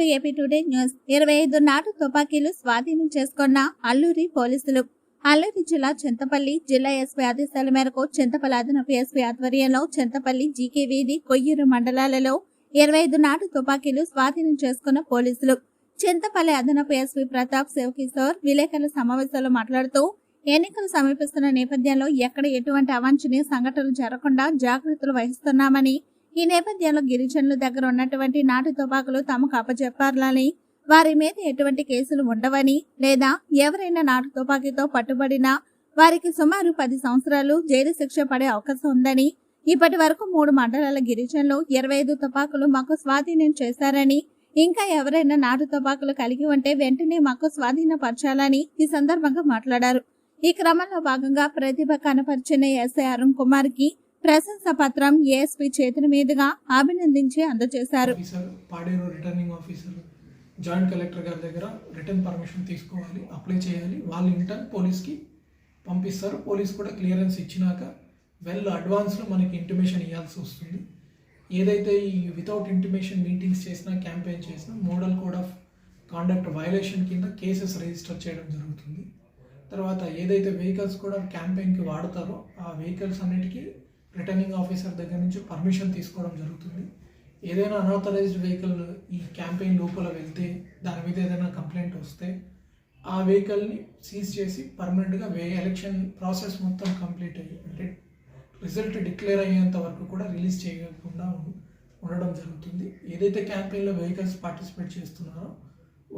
To AP today news. ఇరవై ఐదు నాటు తుపాకీలు స్వాధీనం చేసుకున్న అల్లూరి పోలీసులు. అల్లూరి జిల్లా చింతపల్లి జిల్లా ఎస్పీ ఆదేశాల మేరకు చింతపల్లి అదనపు ఎస్పీ ఆధ్వర్యంలో చింతపల్లి జీకే వీధి కొయ్యూరు మండలాలలో ఇరవై ఐదు నాటు తుపాకీలు స్వాధీనం చేసుకున్న పోలీసులు. చింతపల్లి అదనపు ఎస్పీ ప్రతాప్ శివకిషోర్ విలేకరుల సమావేశంలో మాట్లాడుతూ ఎన్నికలు సమీపిస్తున్న నేపథ్యంలో ఎక్కడ ఎటువంటి అవాంఛనీయ సంఘటనలు జరగకుండా జాగ్రత్తలు వహిస్తున్నామని ఈ నేపథ్యంలో గిరిజనుల దగ్గర ఉన్నటువంటి నాటు తుపాకులు తమకు అప్పచెప్పాలని వారి మీద ఎటువంటి కేసులు ఉండవని లేదా ఎవరైనా నాటు తుపాకీతో పట్టుబడినా వారికి సుమారు పది సంవత్సరాలు జైలు శిక్ష పడే అవకాశం ఉందని ఇప్పటి వరకు మూడు మండలాల గిరిజనులు ఇరవై ఐదు తుపాకులు మాకు స్వాధీనం చేశారని ఇంకా ఎవరైనా నాటు తుపాకులు కలిగి ఉంటే వెంటనే మాకు స్వాధీనపరచాలని ఈ సందర్భంగా మాట్లాడారు. ఈ క్రమంలో భాగంగా ప్రతిభ కనపరిచిన ఎస్ఐ అరుణ్ కుమార్కి ప్రశంస పత్రం ఏఎస్పీ చేతుల మీదుగా అభినందించి అందజేశారు. Paderu returning officer joint collector గారి దగ్గర రిటర్న్ పర్మిషన్ తీసుకోవాలి అప్లై చేయాలి. వాళ్ళు ఇంటర్న్ పోలీస్కి పంపిస్తారు. పోలీస్ కూడా క్లియరెన్స్ ఇచ్చినాక వెల్ అడ్వాన్స్లో మనకి ఇంటిమేషన్ ఇవ్వాల్సి వస్తుంది. ఏదైతే ఈ వితౌట్ ఇంటిమేషన్ మీటింగ్స్ చేసినా క్యాంపెయిన్ చేసినా model code of conduct violation కింద కేసెస్ రిజిస్టర్ చేయడం జరుగుతుంది. తర్వాత ఏదైతే వెహికల్స్ కూడా క్యాంపెయిన్కి వాడతారో ఆ వెహికల్స్ అన్నిటికీ రిటర్నింగ్ ఆఫీసర్ దగ్గర నుంచి పర్మిషన్ తీసుకోవడం జరుగుతుంది. ఏదైనా అనాథరైజ్డ్ వెహికల్ ఈ క్యాంపెయిన్ లోపల వెళ్తే దాని మీద ఏదైనా కంప్లైంట్ వస్తే ఆ వెహికల్ని సీజ్ చేసి పర్మనెంట్గా వే ఎలక్షన్ ప్రాసెస్ మొత్తం కంప్లీట్ అయ్యి అంటే రిజల్ట్ డిక్లేర్ అయ్యేంత వరకు కూడా రిలీజ్ చేయకుండా ఉండడం జరుగుతుంది. ఏదైతే క్యాంపెయిన్లో వెహికల్స్ పార్టిసిపేట్ చేస్తున్నారో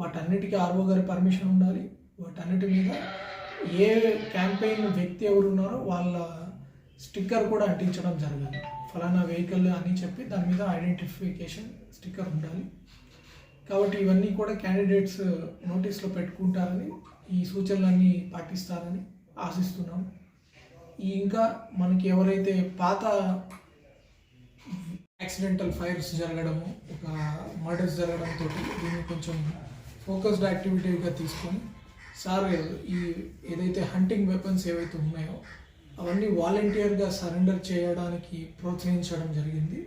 వాటన్నిటికీ ఆర్ఓ గారి పర్మిషన్ ఉండాలి. వాటన్నిటి మీద ఏ క్యాంపెయిన్ వ్యక్తి ఎవరు ఉన్నారో వాళ్ళ స్టిక్కర్ కూడా అంటించడం జరగాలి ఫలానా వెహికల్ అని చెప్పి దాని మీద ఐడెంటిఫికేషన్ స్టిక్కర్ ఉండాలి. కాబట్టి ఇవన్నీ కూడా క్యాండిడేట్స్ నోటీస్లో పెట్టుకుంటారని ఈ సూచనలన్నీ పాటిస్తారని ఆశిస్తున్నాం ఇంకా మనకి ఎవరైతే పాత యాక్సిడెంటల్ ఫైర్స్ జరగడము ఒక మర్డర్స్ జరగడంతో దీన్ని కొంచెం ఫోకస్డ్ యాక్టివిటీగా తీసుకొని సార్ ఈ ఏదైతే హంటింగ్ వెపన్స్ ఏవైతే ఉన్నాయో అవన్నీ వాలంటీర్గా సరెండర్ చేయడానికి ప్రోత్సహించడం జరిగింది.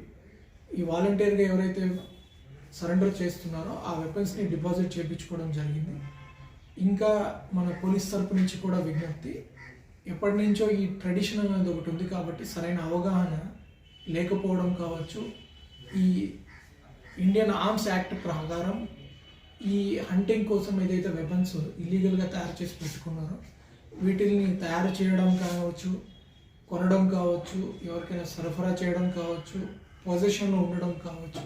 ఈ వాలంటీర్గా ఎవరైతే సరెండర్ చేస్తున్నారో ఆ వెపన్స్ని డిపాజిట్ చేయించుకోవడం జరిగింది. ఇంకా మన పోలీస్ తరపు నుంచి కూడా విజ్ఞప్తి ఎప్పటి నుంచో ఈ ట్రెడిషన్ అనేది ఒకటి ఉంది కాబట్టి సరైన అవగాహన లేకపోవడం కావచ్చు. ఈ ఇండియన్ ఆర్మ్స్ యాక్ట్ ప్రకారం ఈ హంటింగ్ కోసం ఏదైతే వెపన్స్ ఇల్లీగల్గా తయారు చేసి పెట్టుకున్నారో వీటిల్ని తయారు చేయడం కావచ్చు కొనడం కావచ్చు ఎవరికైనా సరఫరా చేయడం కావచ్చు పొజిషన్లో ఉండడం కావచ్చు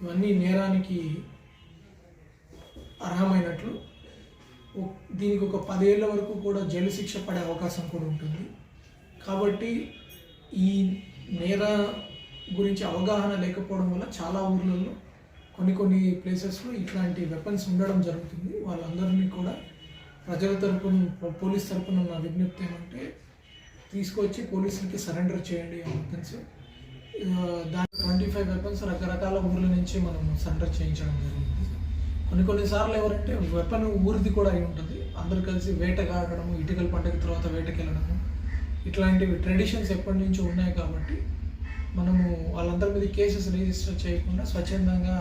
ఇవన్నీ నేరానికి అర్హమైనట్లు దీనికి ఒక పదేళ్ళ వరకు కూడా జైలు శిక్ష పడే అవకాశం కూడా ఉంటుంది. కాబట్టి ఈ నేర గురించి అవగాహన లేకపోవడం వల్ల చాలా ఊర్లలో కొన్ని కొన్ని ప్లేసెస్లో ఇట్లాంటి వెపన్స్ ఉండడం జరుగుతుంది. వాళ్ళందరినీ కూడా ప్రజల తరపున పోలీస్ తరపున నా విజ్ఞప్తి ఏమంటే తీసుకొచ్చి పోలీసులకి సరెండర్ చేయండి వెపన్స్ దాని ట్వంటీ ఫైవ్ వెపన్స్ రకరకాల ఊర్ల నుంచి మనం సరెండర్ చేయించడం జరిగింది. కొన్ని కొన్నిసార్లు ఎవరంటే వెపన్ ఊరిది కూడా అయి ఉంటుంది. అందరు కలిసి వేటగాడము ఇటుకల పండుగ తర్వాత వేటకెళ్ళడము. ఇట్లాంటివి ట్రెడిషన్స్ ఎప్పటి నుంచో ఉన్నాయి కాబట్టి మనము వాళ్ళందరి మీద కేసెస్ రిజిస్టర్ చేయకుండా స్వచ్ఛందంగా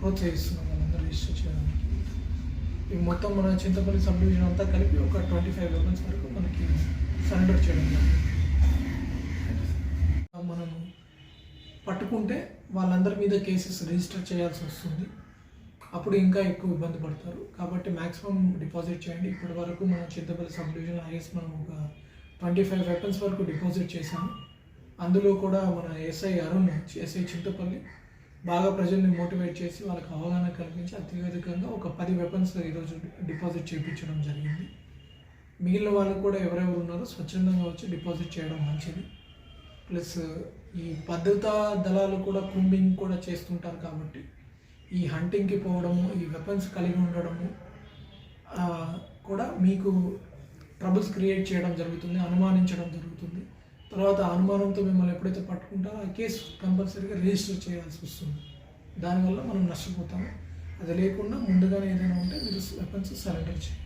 ప్రోత్సహిస్తున్నాం వాళ్ళందరూ రిజిస్టర్ చేయడానికి. ఇవి మొత్తం మన చింతపల్లి సబ్ డివిజన్ అంతా కలిపి ఒక ట్వంటీ ఫైవ్ వెపన్స్ వరకు మనకి సరెండర్ చేయడం మనం పట్టుకుంటే వాళ్ళందరి మీద కేసెస్ రిజిస్టర్ చేయాల్సి వస్తుంది. అప్పుడు ఇంకా ఎక్కువ ఇబ్బంది పడతారు. కాబట్టి మ్యాక్సిమం డిపాజిట్ చేయండి. ఇప్పటి వరకు మనం చింతపల్లి సబ్ డివిజన్ హైయెస్ట్ మనం ఒక ట్వంటీ ఫైవ్ వెపన్స్ వరకు డిపాజిట్ చేశాము. అందులో కూడా మన ఎస్ఐ అరుణ్ ఎస్ఐ చింతపల్లి బాగా ప్రజల్ని మోటివేట్ చేసి వాళ్ళకి అవగాహన కల్పించి అత్యధికంగా ఒక పది వెపన్స్ ఈరోజు డిపాజిట్ చేయించడం జరిగింది. మిగిలిన వాళ్ళు కూడా ఎవరెవరు ఉన్నారో స్వచ్ఛందంగా వచ్చి డిపాజిట్ చేయడం మంచిది. ప్లస్ ఈ భద్రతా దళాలు కూడా కుంబింగ్ కూడా చేస్తుంటారు కాబట్టి ఈ హంటింగ్కి పోవడము ఈ వెపన్స్ కలిగి ఉండడము కూడా మీకు ట్రబుల్స్ క్రియేట్ చేయడం జరుగుతుంది అనుమానించడం జరుగుతుంది. తర్వాత అనుమానంతో మిమ్మల్ని ఎప్పుడైతే పట్టుకుంటారో ఆ కేసు కంపల్సరీగా రిజిస్టర్ చేయాల్సి వస్తుంది. దానివల్ల మనం నష్టపోతాము. అది లేకుండా ముందుగానే ఏదైనా ఉంటే మీరు వెపన్స్ సరెండర్ చేయాలి